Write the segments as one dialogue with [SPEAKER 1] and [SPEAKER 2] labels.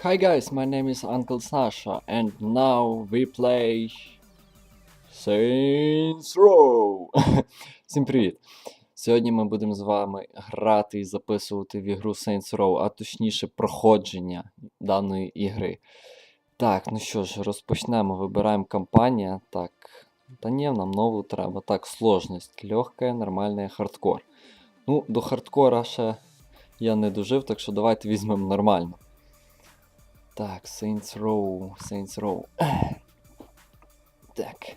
[SPEAKER 1] Hi guys, my name is Uncle Sasha, and now we play Saints Row. Всім привіт! Сьогодні ми будемо з вами грати і записувати в ігру Saints Row, а точніше проходження даної ігри. Так, ну що ж, розпочнемо. Вибираємо кампанія. Так. Та ні, нам нову треба. Так, сложність. Легка, нормальна, хардкор. Ну, до хардкора ще я не дожив, так що давайте візьмемо нормально. Так, Saints Row, Saints Row. Так.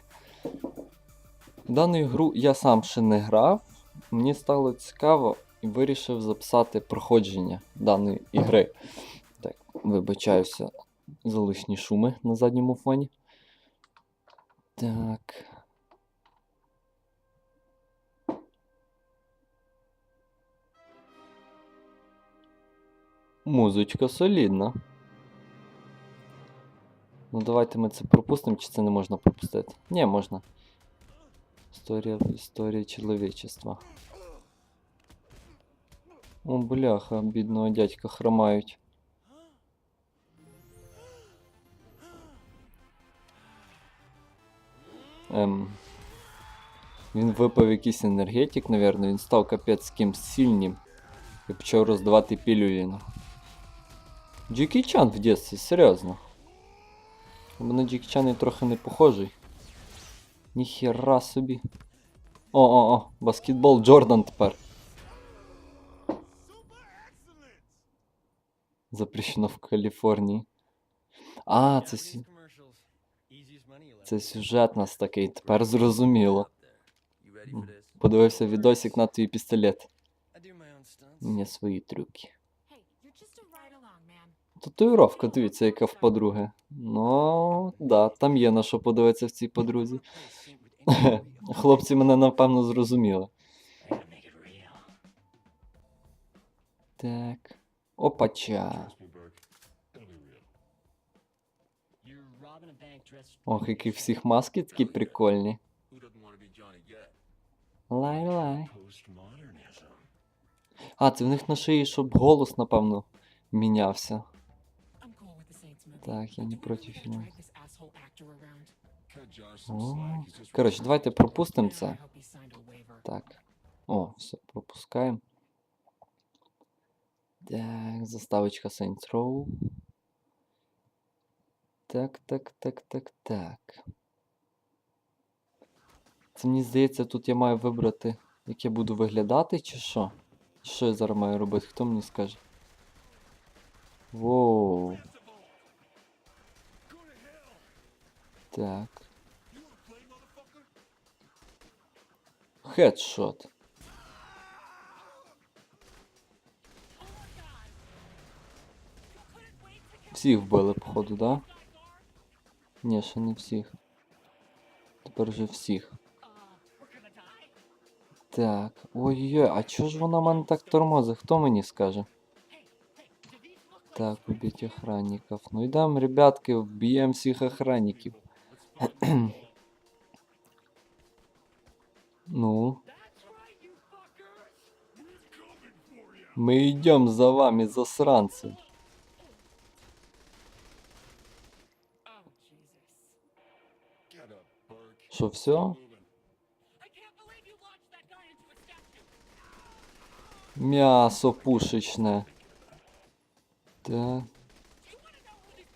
[SPEAKER 1] Дану ігру я сам ще не грав. Мені стало цікаво і вирішив записати проходження даної ігри. Так, вибачаюся за лишні шуми на задньому фоні. Так. Музичка солідна. Ну давайте ми це пропустимо, чи це не можна пропустити? Ні, можна. Історія історія чоловічества. О, бляха, бідного дядька хромають. Ем. Він випив якийсь енергетик, напевно, він став капець кимсь сильним і почав роздавати пілюлі. ну. Джекі Чан в дитинстві, серйозно. У мене Джекі Чан трохи не похожий. Ніхера собі. О-о-о, баскетбол Джордан тепер. Запрещено в Каліфорнії. А, це, сю- це сюжет нас такий, тепер зрозуміло. Подивився відосик на твій пістолет. Мені свої трюки. Татуїровка, дивіться, яка в подруги. Ну, да, там є на що подивитися в цій подрузі. Хлопці мене напевно зрозуміли. Так. Опача. Ох, які всіх маски такі прикольні. Лай лай. А, це в них на шиї, щоб голос, напевно, мінявся. Так, я не
[SPEAKER 2] Do we
[SPEAKER 1] проти фільму. О, Коротше, давайте пропустимо це. Так. О, все, пропускаємо. Так, заставочка Saints Row. Так, так, так, так, так. Це мені здається, тут я маю вибрати, як я буду виглядати, чи що? Що я зараз маю робити? Хто мені скаже? Воу. Так. Хедшот. Всіх вбили, походу, да? Ні, ще не всіх. Тепер вже всіх. Так. Ой-ой, а чого ж вона мене так тормозить? Хто мені скаже? Так, убить охранников. Ну йдемо, ребятки, вб'ємо всіх охранників. ну. Мы идем за вами, засранцы. Что, все? Мясо
[SPEAKER 2] пушечное. Да.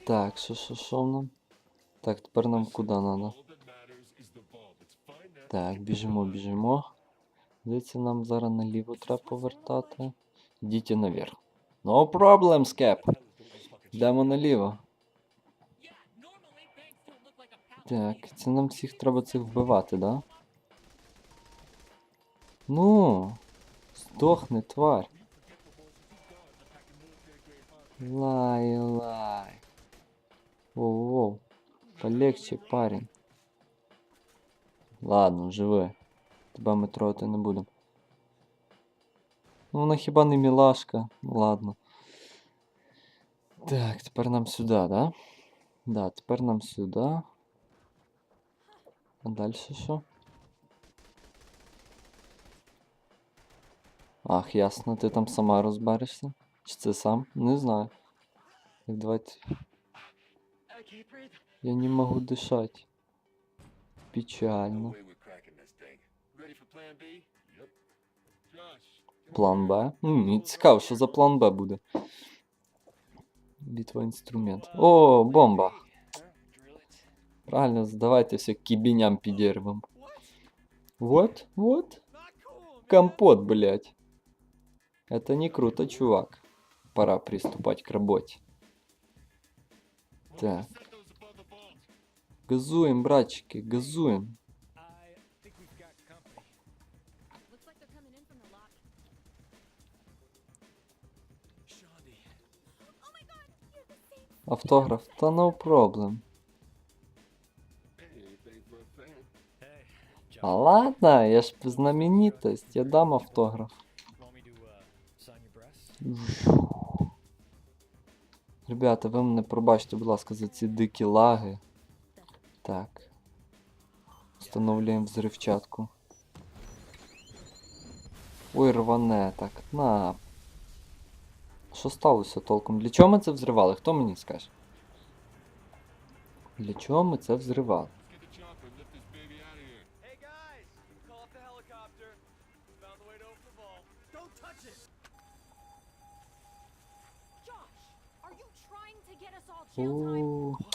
[SPEAKER 1] Так, что, что, что нам? Так, тепер нам куди надо? Так, біжимо, біжимо. Здається, нам зараз наліво треба повертати. Йдіть наверх. No problem, скеп. Йдемо наліво. Так, це нам всіх треба цих вбивати, да? Ну, здохни, тварь. Лай, лай. Воу-воу. Полегче, парень. Ладно, живи. Тебе ми трогати не будемо. Ну, вона хіба не мілашка? Ну ладно. Так, тепер нам сюди, да? Да, тепер нам сюди. А далі що? Ах, ясно, ти там сама розберешся? Чи це сам? Не знаю. Так, давайте.
[SPEAKER 2] I can't breathe.
[SPEAKER 1] Я не можу дишати.
[SPEAKER 3] No
[SPEAKER 1] Печально.
[SPEAKER 3] way we're cracking this thing.
[SPEAKER 2] Ready for plan B?
[SPEAKER 3] Yep. Josh.
[SPEAKER 1] План Б. М, Мені цікаво, що за план Б буде. Битва інструмент. О, бомба.
[SPEAKER 2] Huh? Drill it.
[SPEAKER 1] Правильно, давайте все кибеням підірвем. Вот, вот.
[SPEAKER 2] Not cool, man.
[SPEAKER 1] Компот, блядь. Это не круто, чувак. Пора приступать к работе. Так. Газуем, братчики, газуем.
[SPEAKER 4] Oh.
[SPEAKER 1] Автограф, та no problem. А ладно, я ж знаменитость, я дам автограф.
[SPEAKER 2] Uh?
[SPEAKER 1] Ребята, ви мене пробачте, будь ласка, за ці дикі лаги. Так. Встановлюємо взривчатку. Ой, рване, так, на. Що сталося толком? Для чого ми це взривали? Хто мені скаже? Для чого ми це взривали? О?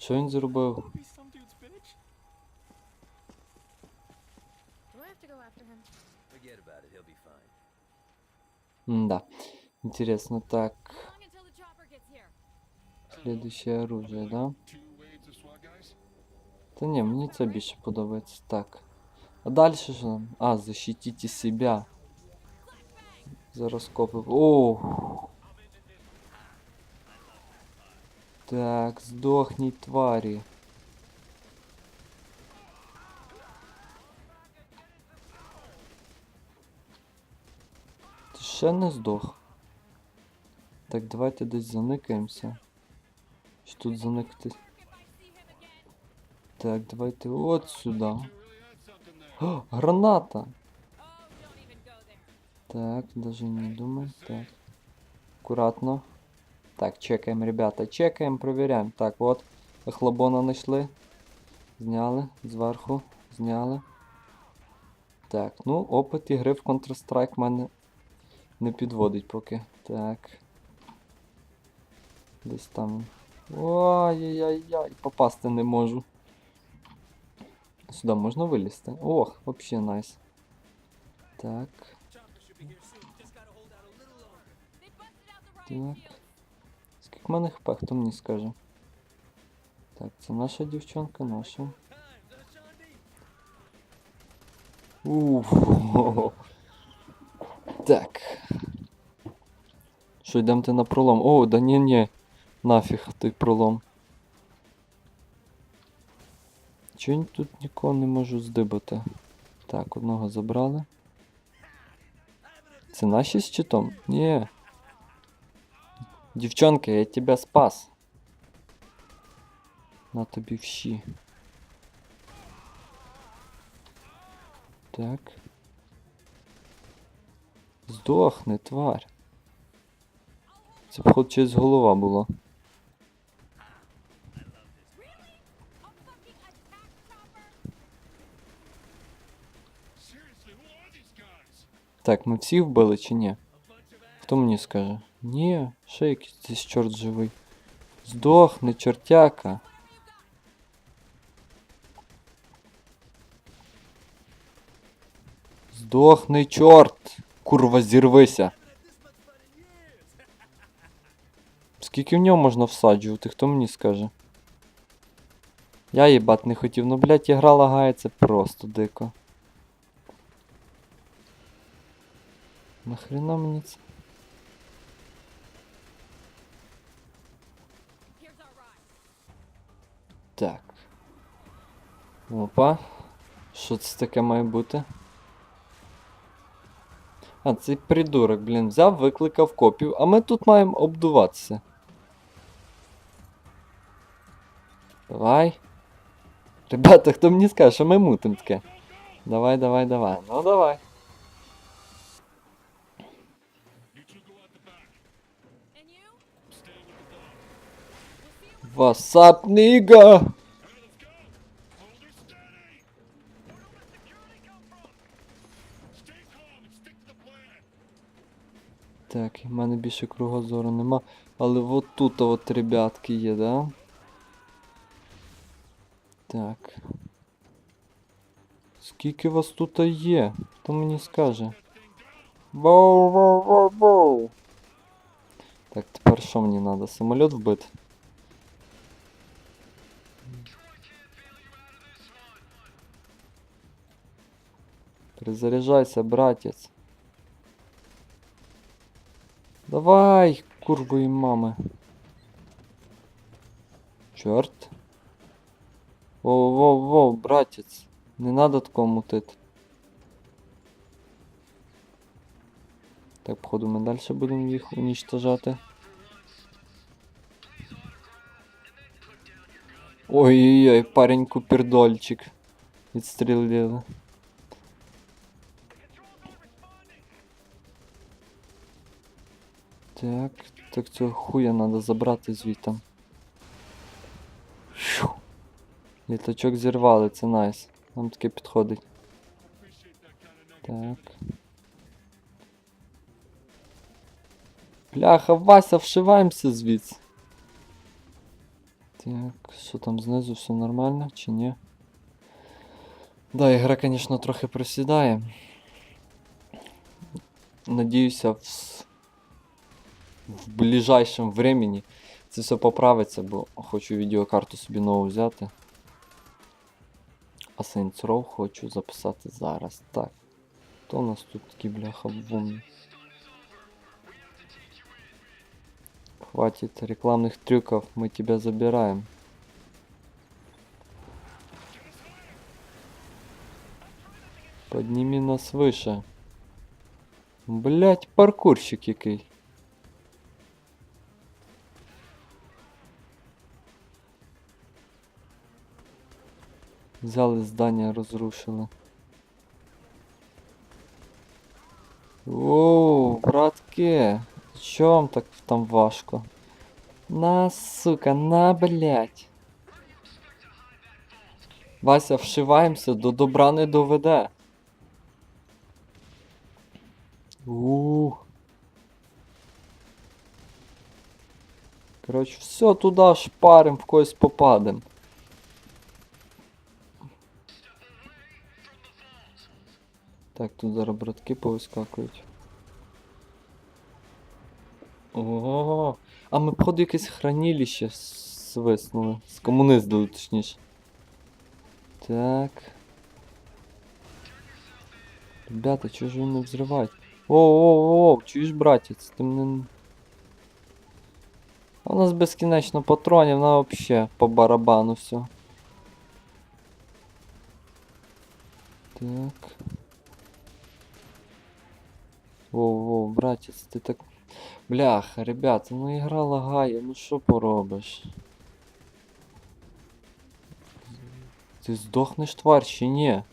[SPEAKER 1] що він зробив?
[SPEAKER 2] Wanna be some dude's bitch?
[SPEAKER 4] Do I have to go after him?
[SPEAKER 5] Forget about it, he'll be fine.
[SPEAKER 1] М-да. Интересно, так.
[SPEAKER 4] How long until the chopper gets here?
[SPEAKER 1] Следующее оружие, да?
[SPEAKER 3] Two waves of SWAT guys?
[SPEAKER 1] Та ні, мені це більше подобається. Так. А далі що нам? А, защитите себя. Зараз копи. О! Так, здохніть, тварі. Ти ще не здох. Так, давайте десь заникаємося. Чи тут заникати? Так, давайте от сюди. О, граната! Так, даже не думай. Так. Аккуратно. Так, чекаємо, ребята. Чекаємо, проверяємо. Так, от. Охлобона знайшли. Зняли. Зверху. Зняли. Так, ну, опит ігри в Counter-Strike мене не підводить поки. Так. Десь там. Ой-яй-яй, попасти не можу. Сюди можна вилізти? Ох, вообще найс. Так. Так. Мене хп, хто мені скаже? Так, це наша дівчонка, наша. Уф. Так. Що, йдемте на пролом? О, да ні, ні. Нафіг той пролом. Чого тут нікого не можу здибати? Так, одного забрали. Це наші з щитом? Ні. Дівчонка, я тебе спас. На тобі вщі. Так. Здохни, тварь. Це б чись голова була. Так, ми всіх вбили чи ні? Хто мені скаже? Ні, ще якийсь здесь чорт живий. Здохни, чортяка. Здохни, чорт! Курва, зірвися. Скільки в нього можна всаджувати, хто мені скаже? Я їбать не хотів, ну блять, ігра лагається просто дико. Нахрена мені це? Так. Опа. Що це таке має бути? А, цей придурок, блін, взяв, викликав копію, а ми тут маємо обдуватися. Давай. Ребята, хто мені скаже, що ми мутим таке? Давай, давай, давай. Ну давай. What's up, nigga? Так, в мене більше кругозору нема. Але от тут от ребятки є, да? Так. Скільки вас тут є? Хто мені скаже? Воу, воу, воу, воу. Так, тепер що мені треба? Самоліт вбити? Перезаряджайся, братець. Давай, курвої мами. Чорт. Воу, воу, воу, братець. Не надо такого мутити. Так, походу ми далі будемо їх уничтожати. Ой-ой-ой, парень купердольчик. Відстрілили. Так, так цього хуя треба забрати звідти. Літачок зірвали, це найс. Нам таке підходить. Так. Бляха, Вася, вшиваємося звідси. Так, що там знизу, все нормально чи ні? Да, ігра, звісно, трохи просідає. Надіюся, в, в ближайшем времени це все поправиться, бо хочу відеокарту собі нову взяти. А Saints Row хочу записати зараз. Так. Хто у нас тут такий бляха вумний? Хватит рекламных трюков, мы тебя забираем. Подними нас выше. Блять, паркурщик який. Взяли здання, розрушили. Оу, братки, що вам так там важко? На, сука, на, блять. Вася, вшиваємося, до добра не доведе. У. Коротше, все туди шпарим, в когось попадем. Так, тут зараз братки повискакують. Ого. А ми, походу, якесь хранилище свиснули. Скомуниздили, точніше. Так. Ребята, чого ж ви не взривають? Оу-оу-оу, чуєш, братець, ти мене... А у нас безкінечно патронів, на вообще по барабану все. Так. Воу-воу, братець, ти так... Бляха, ребята, ну ігра лагає, ну що поробиш? Ти здохнеш тварь чи ні?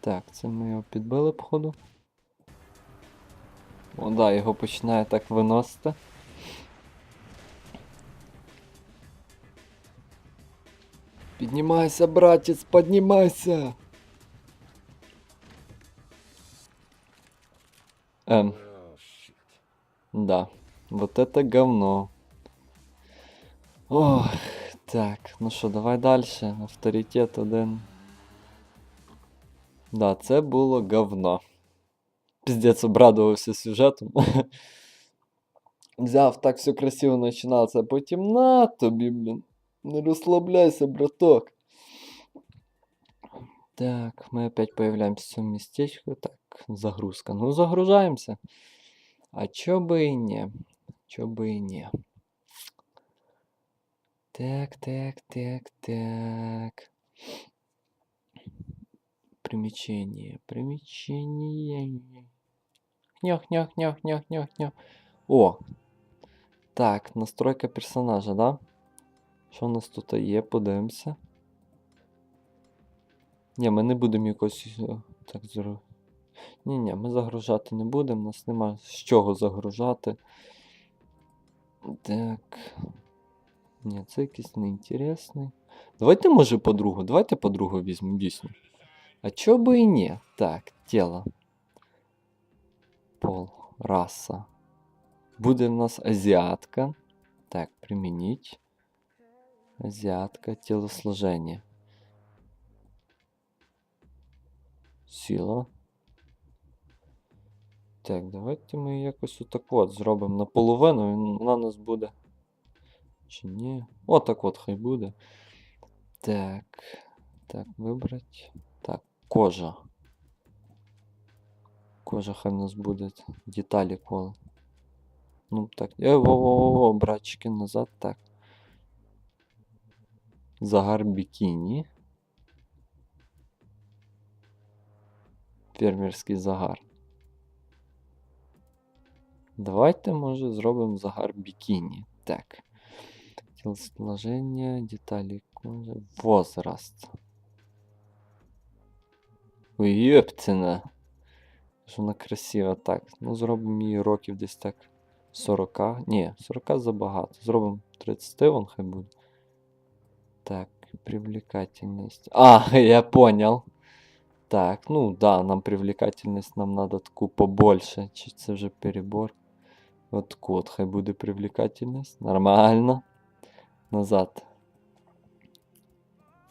[SPEAKER 1] Так, це ми його підбили, походу. О, да, його починає так виносити. Піднімайся, братець, піднімайся! Ем,
[SPEAKER 5] Oh, shit.
[SPEAKER 1] да. Вот это говно. Ох, так, ну що, давай далі. Авторитет один. Да, це було говно. Піздець обрадувався сюжетом. Взяв так все красиво починалося, а потім на тобі, блін. Не розслабляйся, браток. Так, мы опять появляемся в цьому местечку. Так, загрузка. Ну, загружаемся. А чё бы и не. Чё бы и не. Так, так, так, так. Примечание, примечание. Нях, нях, нях, нях, нях, нях. О! Так, настройка персонажа, да? Що у нас тут є? Подивимося. Ні, ми не будемо якось е, так зробити. Ні, ні, ми загружати не будемо, у нас нема з чого загружати. Так. Ні, це якийсь неінтересний. Давайте, може, подругу. Давайте подругу візьмемо, дійсно. А чого би і ні? Так, тіло. Пол, раса. Буде в нас азіатка. Так, примініть. Азіатка, тілосложення. Сила. Так, давайте ми якось отак от зробимо наполовину, він вона у нас буде. Чи ні? Отак от хай буде. Так. Так, вибрати. Так, кожа. Кожа хай в нас буде. Деталі кола. Ну так. Е, во-во-во, братчики, назад, так. Загар бікіні. Фермерський загар. Давайте, може, зробимо загар бікіні. Так. Телосложение, детали кожи, возраст. Ой. Що вона красива. Так, ну зробимо її років десь так 40. Ні, 40 забагато. Зробимо 30, вон хай буде. Так, привлекательность. А, я понял. Так, ну да, нам привлекательность нам надо таку побольше. Чи це вже перебор? От код, хай буде привлекательность. Нормально. Назад.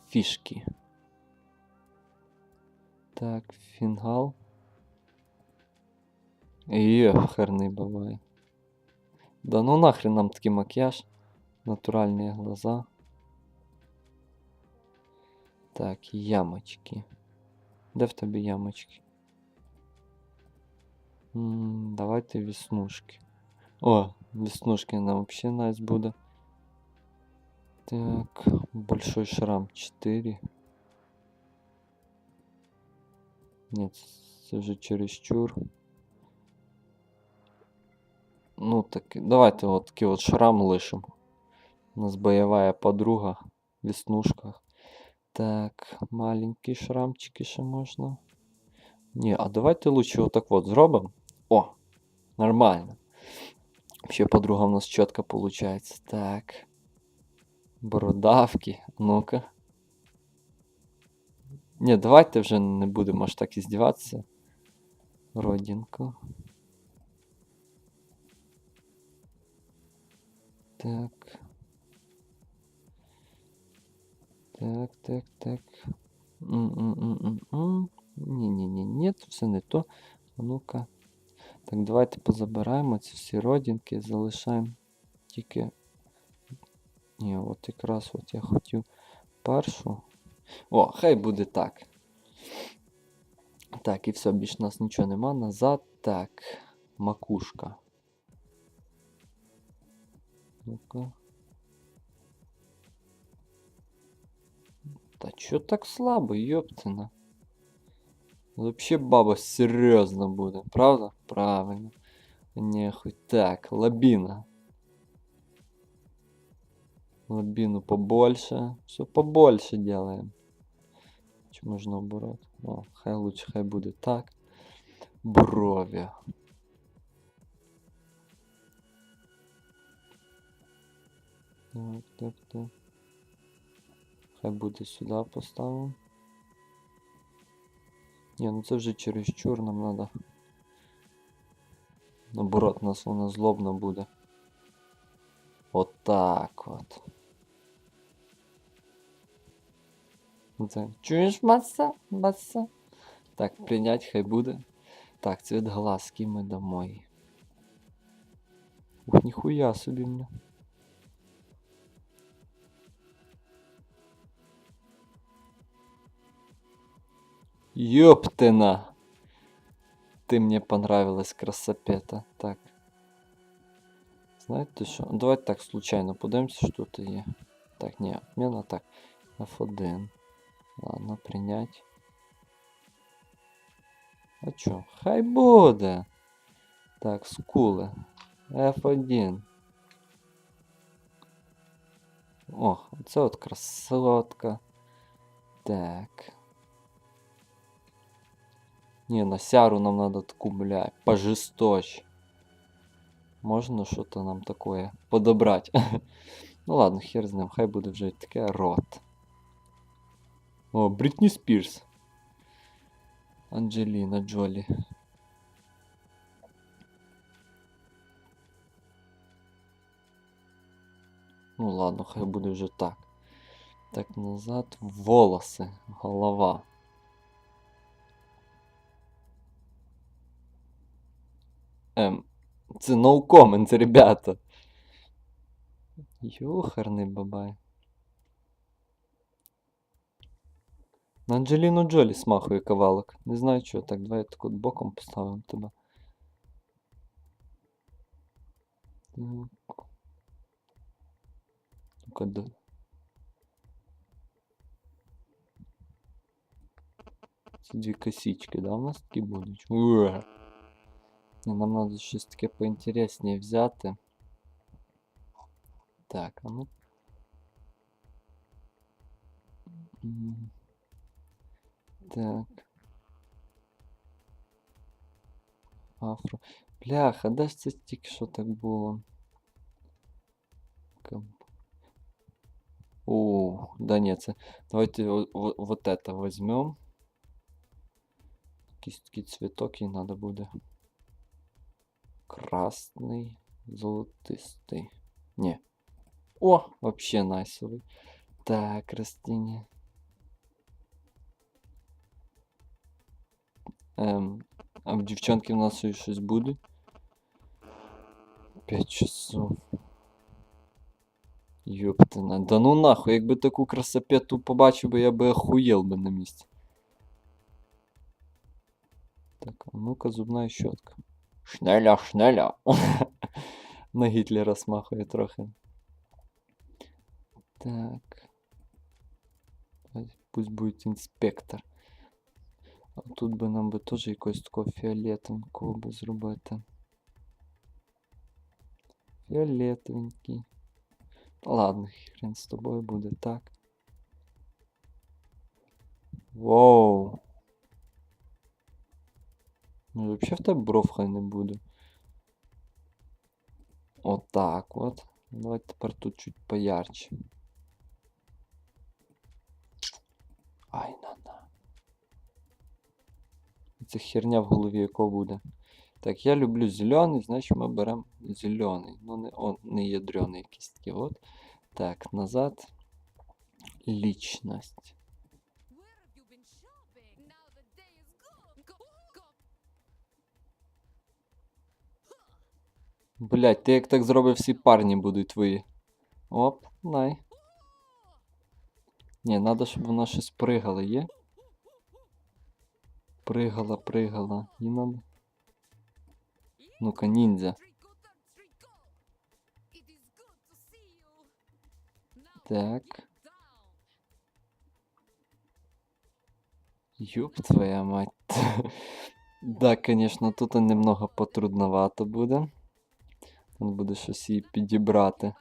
[SPEAKER 1] Фішки. Так, фінгал. Єхерний буває. Да ну нахрен нам такий макіяж. Натуральні глаза. Так, ямочки. Де в тебе ямочки? М, давайте веснушки. О, веснушки нам взагалі найс буде. Так, большой шрам 4. Нет, це вже чересчур. Ну так, давайте от такий от шрам лишим. У нас бойовая подруга в веснушках. Так, маленький шрамчики ще можна. Ні, а давайте лучше отак от зробимо. О, нормально. Вообще подруга у нас чітко получается. Так. Бородавки. Ну-ка. Ні, давайте вже не будемо аж так іздіватися. Родинку. Так. Так, так, так. Ні-ні-ні, ні, все не то. Ну-ка. Так, давайте позабираємо ці всі родинки, залишаємо тільки. Ні, от якраз от я хотів першу. О, хай буде так. Так, і все, більш у нас нічого нема. Назад. Так. Макушка. Ну-ка. Та чо так слабо, ёптина? Вообще баба серйозно буде, правда? Правильно. Нехуй. Так, лабина. Лабину побольше. Все побольше делаем. Чи можна наоборот? О, хай лучше, хай буде так. Брові. Так, так, так. Хай буде сюди поставимо. Ні, ну це вже чересчур, нам надо. Наоборот, нас вона злобна буде. Отак от. Це. Чуєш, маса? Маса? Так, прийнять хай буде. Так, цвет глазки ми домой. Ух, ніхуя собі мне. Ёптена! Ты мне понравилась, красопета. Так. Знаєте що? Ну, Давайте так случайно подивимося, що тут є. Так, ні, мені так. F1. Ладно, принять. А чо? Хай буде. Так, скули. F1. О, це от красотка. Так. Не, на сяру нам надо таку, бля, пожесточе. Можно что-то нам такое подобрать? ну ладно, хер з ним, хай буде вже таке рот. О, Брітні Спірс. Анджеліна Джолі. Ну ладно, хай буде вже так. Так, назад. Волоси. Голова. Ем, це no comments, ребята. Юхарний бабай. На Анджеліну Джолі смахує кавалок. Не знаю чого. Так, давай так от боком поставимо тебе. Так. Да. Ці дві косички, да, у нас такі будуть? Уе. Ні, нам треба щось таке поінтересніше взяти. Так, а ну. М. Так. Афро. Бляха, де ж це тільки що так було? Кам- О, да нет, це... Давайте о- о- вот это возьмем. Якийсь такий цвіток їй надо буде. Красний, золотистий. Не. О, вообще найсовий. Так, растіння. Ем, а в дівчонки в нас і щось буде? 5 часов. Ёптана. Да ну нахуй, якби таку красопету побачив би, я би охуєл би на місці. Так, а ну-ка зубна щотка. Шнеля, шнеля. На Гітлера смахує трохи. Так. Пусть будет інспектор. А тут би нам би теж якогось такого фіолетового би зробити. Фіолетовенький. Ладно, хрен з тобою буде так. Воу. Ну, вообще в тебе бров хай не буде. Отак от. Давайте тепер тут чуть поярче. Ай, на-на. Це херня в голові якого буде. Так, я люблю зелений, значить ми беремо зелений. Ну, не, он, не ядрений якийсь такий от. Так, назад. Лічність. Блять, ти як так зробив, всі парні будуть твої. Оп, най. Ні, треба, щоб вона щось пригала, є? Пригала, пригала. І надо. Ну-ка, ніндзя. Так. Ёб твоя мать. Да, конечно, тут немного потрудновато буде. Тут буде щось її підібрати.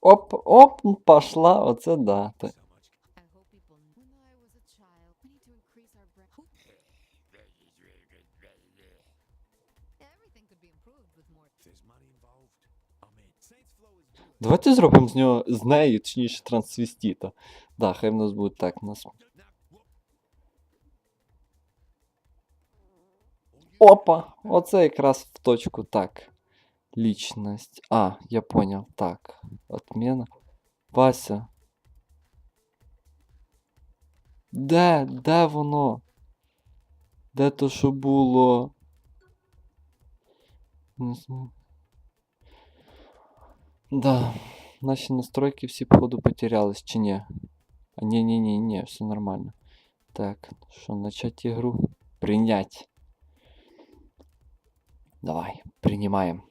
[SPEAKER 1] Оп, оп, пошла, оце да. Давайте зробимо з нього з нею, точніше, трансвестіта. Да, хай в нас буде так. У нас... Опа! Оце якраз в точку так. Лічність. А, я понял. Так. Отмена. Вася. Де? Де воно? Де то, що було? Не знаю. Да. Наші настройки всі, походу, потерялись, чи ні? А ні, ні, ні, ні, все нормально. Так, що, начать ігру? Принять. Давай, принимаем.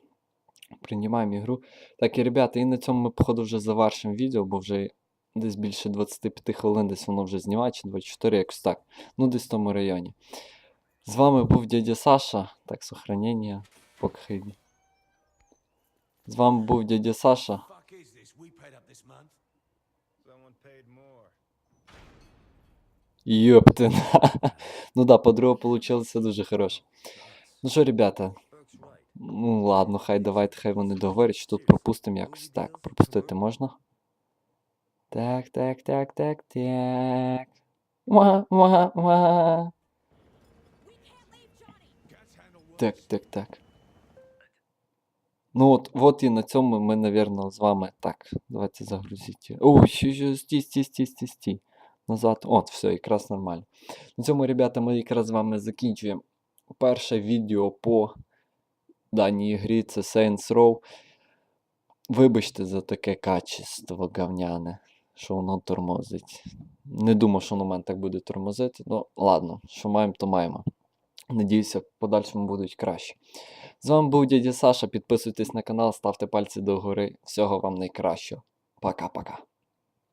[SPEAKER 1] Принимаем ігру. Так, і ребята, і на цьому ми, походу, вже завершимо відео, бо вже десь більше 25 хвилин десь воно вже знімає, чи 24, якось так. Ну, десь в тому районі. З вами був дядя Саша. Так, сохранення. Хай. З вами був дядя Саша. Йоптин. ну да, подруга получилася дуже хороша. Ну що, ребята. Ну ладно, хай давайте, хай вони договорять, що тут пропустимо якось. Так, пропустити можна? Так, так, так, так, так.
[SPEAKER 3] Gas handle works.
[SPEAKER 1] Так, так, так. Ну от, от і на цьому ми, напевно, з вами. Так, давайте загрузіть. О, ще, стій, стій, стій, стій, стій. Назад. От, все, якраз нормально. На цьому, ребята, ми якраз з вами закінчуємо перше відео по даній грі. Це Saints Row. Вибачте за таке качество говняне, що воно тормозить. Не думав, що воно мене так буде тормозити. Ну, ладно, що маємо, то маємо. Надіюся, в подальшому будуть краще. З вами був дядя Саша. Підписуйтесь на канал, ставте пальці догори. Всього вам найкращого. Пока-пока.